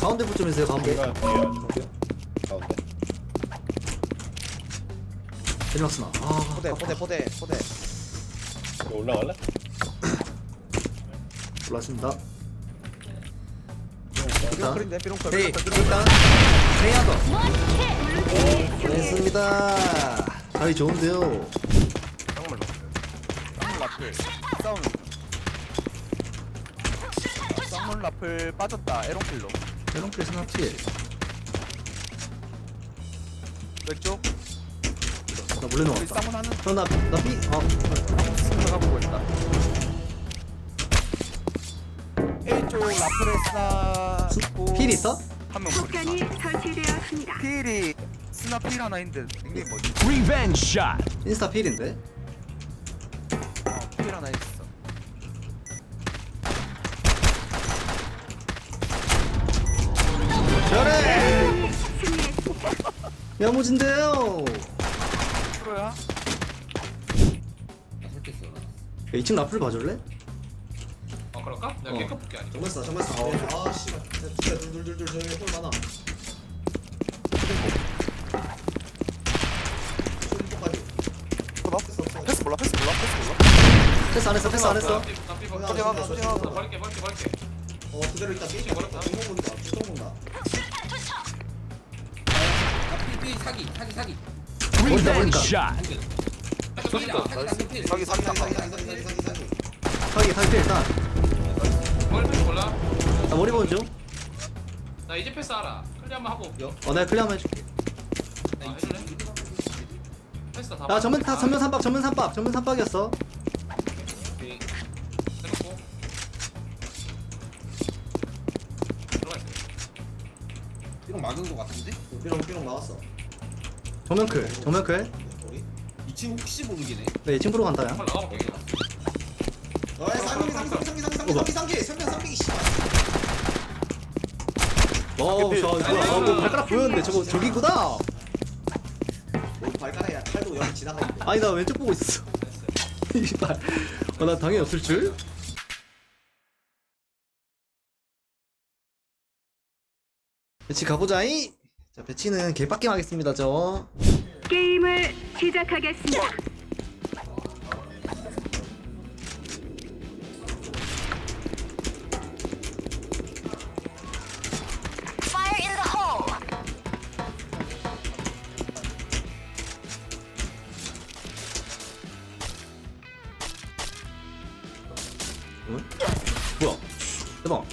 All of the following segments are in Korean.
가운데 붙좀 해주세요 가운데. 내가 뒤에 안쪽이야 가운데. 대박스나? 아 포대 포대 포대 포대. 이거 올라갈래? 올라왔습니다. 일단 삐롱클 헤이 삐롱클. 일단 헤이하더. 됐습니다. 가위 좋은데요 라플. 싸움 쌍물 라플 빠졌다. 에롱킬로. 에런클 스나필 왼쪽. 나 몰래 우리 넣었다 쌍문 하는 어나나삐 어. 스나가 보고 있다. A쪽 라플에 스나 있고 필 있어? 한명 폭탄이 설치되었습니다. 필이 스나 필 하나 있는데 닉네임 뭐지? Revenge shot. 인스타 필인데 어, 필 하나 있어 저래. 야무진데요 프로야? 2층 라플 봐줄래? 어 그럴까? 내가 어. 깨끗 볼게 아니고 정말 싸 정말 싸 아, 씨발 진짜 둘둘둘둘 저기 홀 많아 어, 패스 몰라. 패스 몰라. 패스 몰라. 패스 안 했어 패스 안 했어. 나삐 소리 버릴게 버릴게 버릴게 버릴게. 어 그대로 일단 삐 버렸다. 중공 본다 중공 본다. 사기 사기 사기. Revenge shot. 사기 사기 사기 사기 사기 사기 사기 일단 머리 패스 몰라? 나 머리 보는 중. 나 이제 패스 알아 클리어 한번 하고 어, 내가 클리어 한번 해줄게. 아, 해줄래? 패스 다 야, 전면 타, 전면 삼박, 전면 삼박, 전면 삼박이었어. 오케이 해놓고 들어가 있어 이거 막은 거 같은데? 삐롱, 삐롱 나왔어. 정면 클, 정면 클. 이 친구 혹시 모르겠네 네, 2층 프로 간다, 야. 나가볼게 어이, 상기, 상기, 상기, 상기, 상기, 상기, 상기, 상기, 상기, 씨. 어우, 저, 이거, 어, 뭐 발가락 보였는데, 저거, 저기구나. 여기 지나가는데. 아니, 나 왼쪽 보고 있었어. 이발. 어, 나 당연히 없을 줄? 배치 가보자이. 자, 배치는 개빡김 하겠습니다, 저. 게임을 시작하겠습니다. 응? 뭐야? 대박.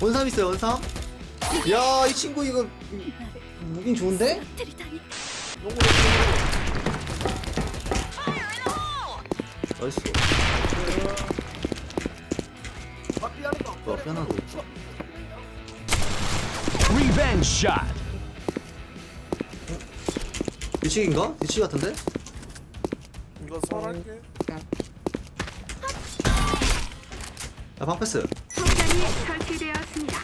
원삼 있어요, 원삼? 야, 이 친구 이거 무긴 좋은데? 나이스. 뭐야, 뼈나도. Revenge shot. 뒤치기인가? 뒤치기 같은데? 이거 설할게 야, 방패스. 폭탄이 설치되었습니다.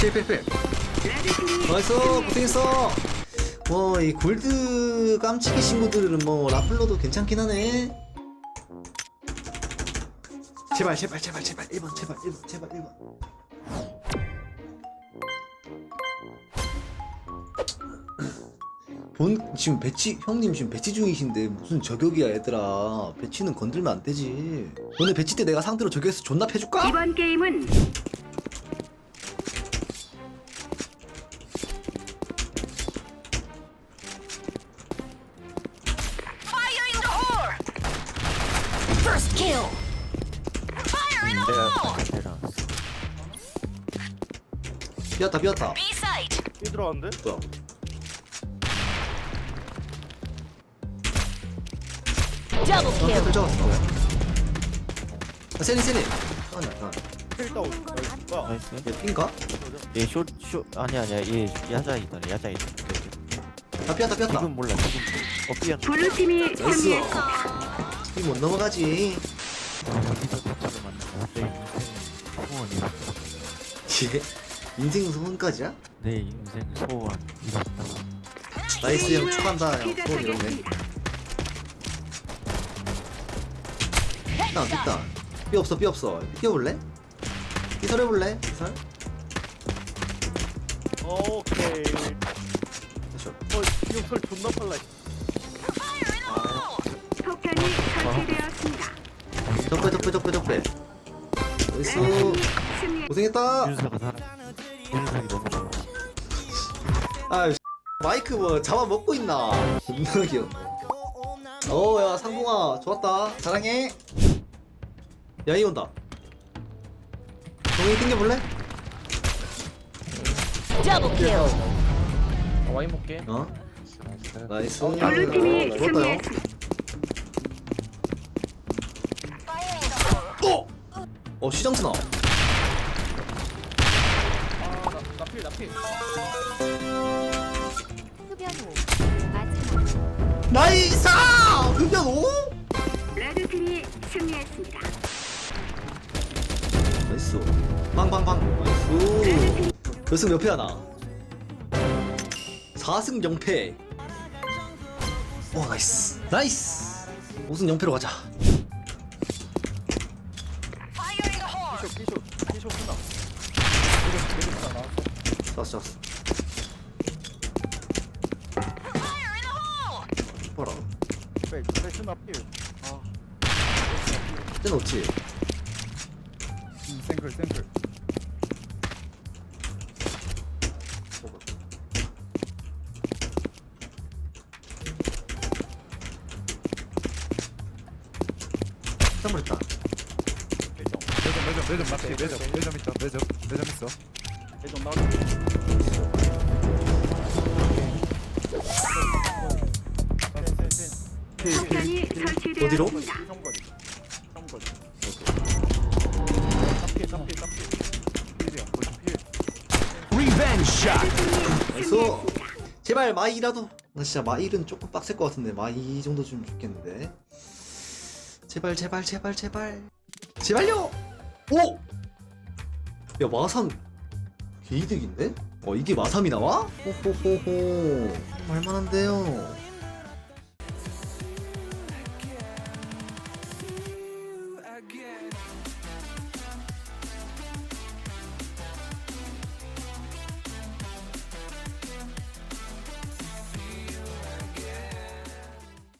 필필필. 레드팀이 나이스, 고생했어. 뭐, 이 골드 깜찍이 친구들은 뭐, 라플로도 괜찮긴 하네. 제발, 제발, 제발, 제발. 1번, 제발, 1번, 제발, 1번. 본, 지금 배치, 형님 지금 배치 중이신데 무슨 저격이야, 얘들아. 배치는 건들면 안 되지. 오늘 배치 때 내가 상대로 저격해서 존나 패줄까? 이번 게임은 Fire in the hole! First kill! In the hole! 비었다, 비었다. B site! 삐 들어갔는데? 뭐야? Double 어, kill! 들 잡았어. 아, 세니, 세니. 아. 다운 뭐야 나이스 얘 핀가? 얘 쇼, 쇼 아니 아니야 얘 야자이더네 야자이더 다 피었다 피었다 지금 몰라 지금 어 삐안 블루팀이 나이스 승리했습니다. 이못 넘어가지 예? 인생 소원까지야? 내 인생 소원 이뤘다 나이스 형 축하한다 형 소원 시작하겠습니다. 삐딱 삐딱 삐 없어 삐 없어 삐어볼래? 삐설 해볼래? 삐설? 오케이 어 이거 설 존나 빨라 폭탄이 설치되었습니다. 덕배 덕배 덕배 덕배 나이스. 고생했다. 윤석이 너무 좋아. 아 마이크 뭐 잡아 먹고 있나. 존나 귀여워 어야 상봉아 좋았다. 사랑해. 야이 온다. 동이 땡겨볼래? Double kill. 와인 볼게. 어? 나이스. 블루팀이 좋았다 형 승리했습니다. 어! 어 시장 스나 나 필 나필. 흡연 후. 마지막. 나이스 흡연 오? 레드팀이 승리했습니다. 나이스 빵빵빵 나이스 결승 몇 패야 나 4승 0패 오 나이스 나이스 5승 0패로 가자 좋았어 봐라 아. 떼놓지. 음, 생글 생글. 깜짝놀랐다. 매점 매점 매점 맞지 매점 매점 있다. 매점 매점 있어 매점 나와 폭탄이 어디로? 설치되었습니다. 형거리 형거리 tap필 tap필 tap필 필이야 거기 필 Revenge shot. 나이스 제발 마이라도 나 진짜 마일은 조금 빡셀 것 같은데 마이 정도 좀 좋겠는데 제발 제발 제발 제발 제발요 오! 야 마삼 개이득인데? 어 이게 마삼이 나와? 호호호호 말만한데요